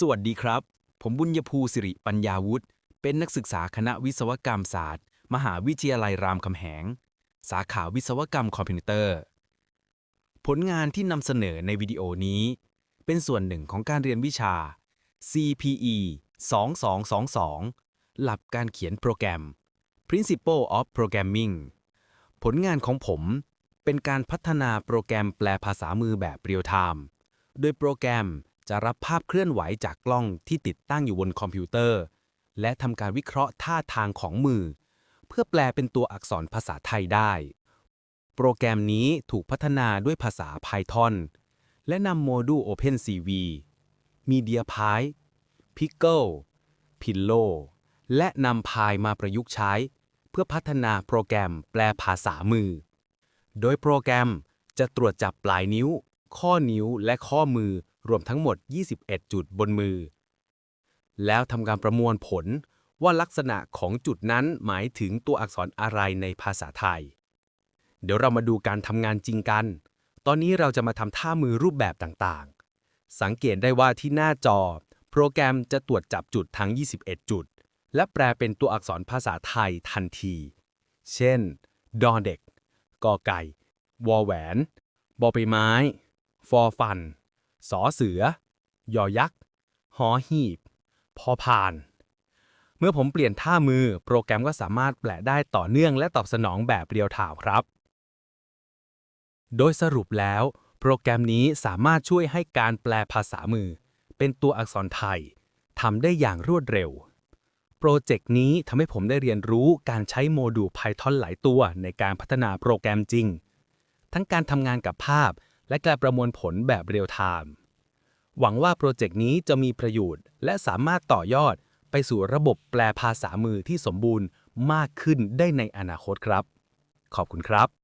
สวัสดีครับ ผมบุญยภูสิริปัญญาวุฒิ เป็นนักศึกษาคณะวิศวกรรมศาสตร์ มหาวิทยาลัยรามคำแหง สาขาวิศวกรรมคอมพิวเตอร์ ผลงานที่นำเสนอในวิดีโอนี้ เป็นส่วนหนึ่งของการเรียนวิชา CPE 2222 หลับการเขียนโปรแกรม Principle of Programming ผลงานของผมเป็นการพัฒนาโปรแกรมแปลภาษามือแบบเรียลไทม์ โดยโปรแกรม จะรับภาพเคลื่อนไหวจากกล้องที่ติดตั้งอยู่บนคอมพิวเตอร์ และทำการวิเคราะห์ท่าทางของมือ เพื่อแปลเป็นตัวอักษรภาษาไทยได้ โปรแกรมนี้ถูกพัฒนาด้วยภาษา Python และนำโมดูล OpenCV MediaPy Pickle Pillow และนำพายมาประยุกต์ใช้ เพื่อพัฒนาโปรแกรมแปลภาษามือ โดยโปรแกรมจะตรวจจับปลายนิ้ว ข้อนิ้วและข้อมือ รวมทั้งหมด 21 จุดบนมือ แล้วทำการประมวลผลว่าลักษณะของจุดนั้นหมายถึงตัวอักษรอะไรในภาษาไทย เดี๋ยวเรามาดูการทำงานจริงกัน ตอนนี้เราจะมาทำท่ามือรูปแบบต่างๆ สังเกตได้ว่าที่หน้าจอ โปรแกรมจะตรวจจับจุดทั้ง 21 จุด และแปลเป็นตัวอักษรภาษาไทยทันที เช่น ดอเด็ก กอไก่ วอแหวน บอใบไม้ ฟอฟัน สอเสือ ยอยักษ์ หอหีบ พอพาน เมื่อผมเปลี่ยนท่ามือ โปรแกรมก็สามารถแปลได้ต่อเนื่องและตอบสนองแบบเรียลไทม์ครับ โดยสรุปแล้ว โปรแกรมนี้สามารถช่วยให้การแปลภาษามือ เป็นตัวอักษรไทยทำได้อย่างรวดเร็วโปรเจกต์นี้ทำให้ผมได้เรียนรู้การใช้โมดูล Python หลายตัวในการพัฒนาโปรแกรมจริง ทั้งการทำงานกับภาพ และการประมวลผลแบบเรียลไทม์หวังว่าโปรเจกต์นี้จะมีประโยชน์ และสามารถต่อยอดไปสู่ระบบแปลภาษามือที่สมบูรณ์มากขึ้นได้ในอนาคตครับ ขอบคุณครับ